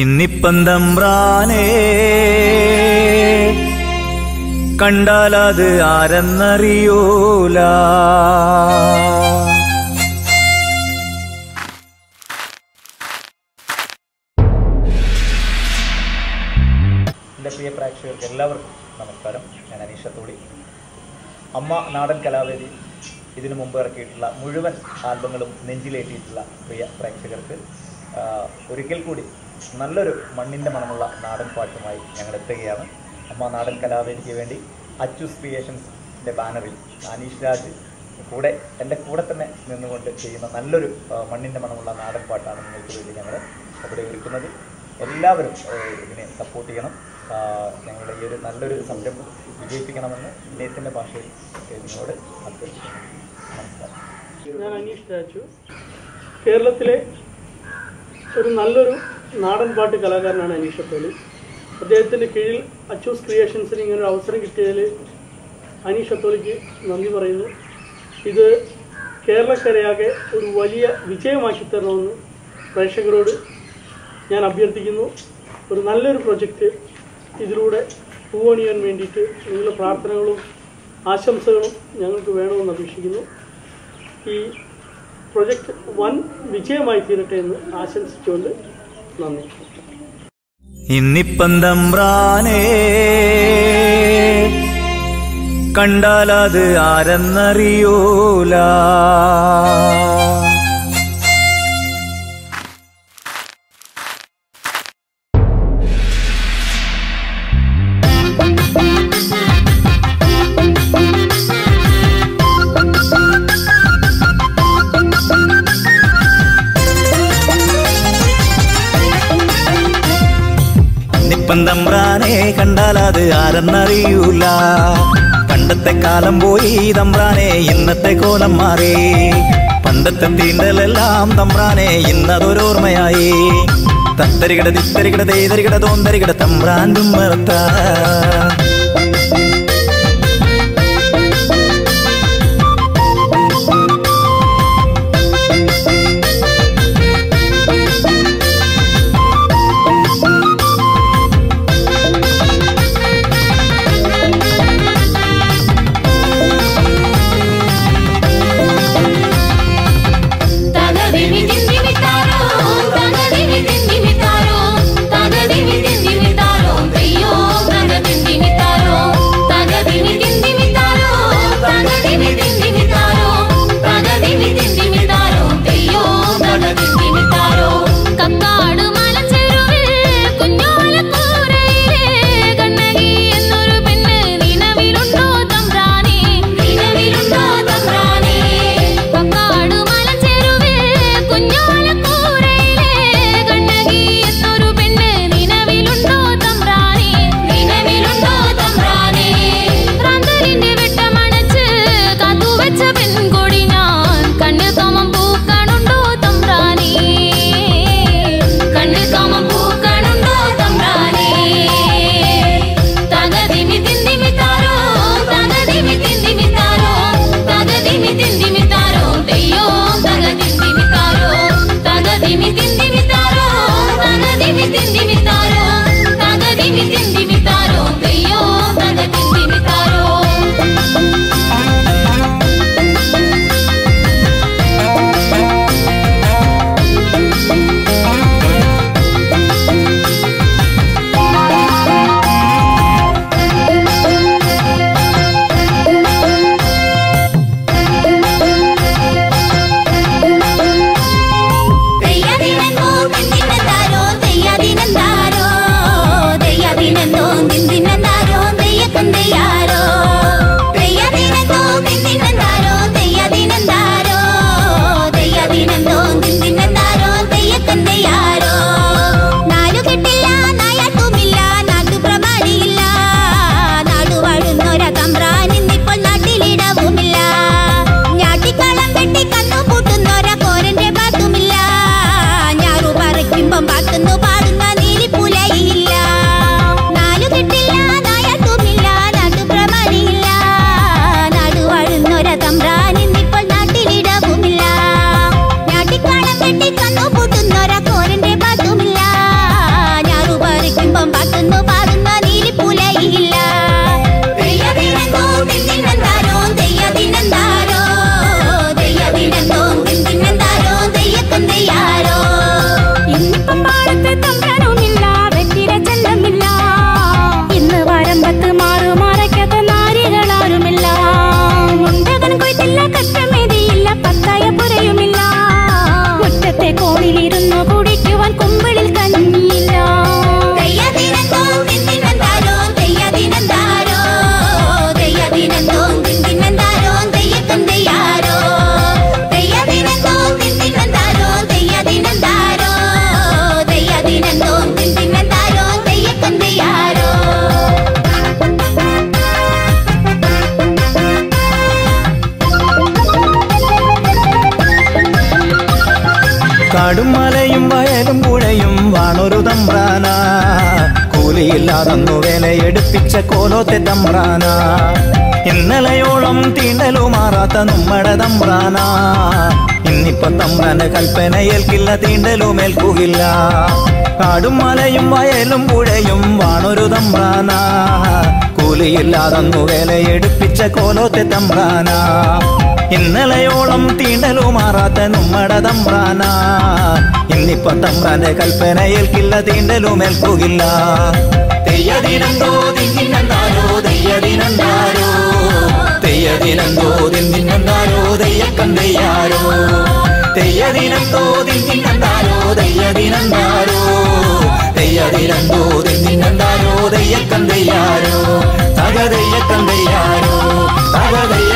ഇന്നിപ്പന്തമ്പ്രാനേ കണ്ടാലത് ആരെന്നറിയൂല. എന്റെ പ്രിയ പ്രേക്ഷകർക്ക് എല്ലാവർക്കും നമസ്കാരം. ഞാൻ അനീഷത്തോടി തോടി അമ്മ നാടൻ കലാവേദി ഇതിനു മുമ്പ് ഇറക്കിയിട്ടുള്ള മുഴുവൻ ആൽബങ്ങളും നെഞ്ചിലേറ്റിയിട്ടുള്ള പ്രിയ പ്രേക്ഷകർക്ക് ഒരിക്കൽ കൂടി നല്ലൊരു മണ്ണിന്റെ മണമുള്ള നാടൻ പാട്ടുമായി ഞങ്ങൾ എത്തുകയാണ്. അമ്മ നാടൻ കലാവേദിക്ക് വേണ്ടി അച്ചൂസ് ക്രിയേഷൻസിന്റെ ബാനറിൽ അനീഷ് രാജ് കൂടെ എന്റെ കൂടെ തന്നെ നിന്നുകൊണ്ട് ചെയ്യുന്ന നല്ലൊരു മണ്ണിന്റെ മണമുള്ള നാടൻ പാട്ടാണ് നിങ്ങൾക്ക് വേണ്ടി ഞങ്ങൾ ഇവിടെ ഒരുക്കുന്നത്. എല്ലാവരും ഇതിനെ സപ്പോർട്ട് ചെയ്യണം. ഞങ്ങളുടെ ഈ ഒരു നല്ലൊരു സംരംഭം വിജയിപ്പിക്കണമെന്ന് ഇദ്ദേഹത്തിന്റെ ഭാഷയിൽ നിങ്ങളോട് അഭ്യർത്ഥിക്കുന്നു. നമസ്കാരം. ഞാൻ അനീഷ് രാജു. കേരളത്തിലെ ഒരു നല്ലൊരു നാടൻ പാട്ട് കലാകാരനാണ് അനീഷ് അത്തോലി അദ്ദേഹത്തിന്റെ കീഴിൽ അച്ചൂസ് ക്രിയേഷൻസിന് ഇങ്ങനൊരു അവസരം കിട്ടിയതിൽ അനീഷ് അത്തോലിക്ക് നന്ദി പറയുന്നു. ഇത് കേരളക്കരയാകെ ഒരു വലിയ വിജയമാക്കി തരണമെന്ന് പ്രേക്ഷകരോട് ഞാൻ അഭ്യർത്ഥിക്കുന്നു. ഒരു നല്ലൊരു പ്രൊജക്റ്റ് ഇതിലൂടെ പൂവണിയാൻ വേണ്ടിയിട്ട് നിങ്ങളുടെ പ്രാർത്ഥനകളും ആശംസകളും ഞങ്ങൾക്ക് വേണമെന്ന് അപേക്ഷിക്കുന്നു. ഈ പ്രൊജക്റ്റ് വൻ വിജയമായി തീരട്ടെ എന്ന് ആശംസിച്ചുകൊണ്ട് നന്ദി. ഇന്നിപ്പന്തമ്പ്രാനേ കണ്ടാലത് ആരെന്നറിയൂല? ഇന്നിപ്പന്തമ്പ്രാനെ കണ്ടാലത് ആരെന്നറിയൂല. പണ്ടത്തെ കാലം പോയി തമ്പ്രാനെ ഇന്നത്തെ കോലം മാറി. പണ്ടത്തെ തീണ്ടലെല്ലാം തമ്പ്രാനെ ഇന്നതൊരോർമ്മയായി തത്തരികട തിത്തരികിട തേതരികിട തോന്തരികിട തമ്പ്രാൻ തുമ്മറത്ത കാടും മലയും വയലും പുഴയും വാണൊരു തമ്പ്രാന. കൂലിയില്ലാതന്നു വേലയെടുപ്പിച്ച കോലോത്തെ തമ്പ്രാന. ഇന്നലെയോളം തീണ്ടലുമാറാത്ത നമ്മുടെ തമ്പ്രാന. ഇന്നിപ്പൊ തമ്പ്രാന്റെ കൽപ്പന ഏൽക്കില്ല തീണ്ടലും മേൽക്കുകില്ല കാടും മലയും വയലും പുഴയും വാണൊരു തമ്പ്രാന. കൂലിയില്ലാതന്നു വേലയെടുപ്പിച്ച കോലോത്തെ തമ്പ്രാന. ഇന്നലെയോളം തീണ്ടലു മാറാത്ത നമ്മുടെ തമ്പ്രാന. ഇന്നിപ്പൊ തമ്പ്രാന്റെ കൽപ്പന ഏൽക്കില്ല തീണ്ടലു മേൽക്കുകില്ല. തകതയ്യ തിന്നിനെന്താരോ തെയ്യക്കന്തയ്യാരോ തകതെയ്യക്കന്തയ്യാരോ തകതെയ്യക്കന്തയ്യാരോ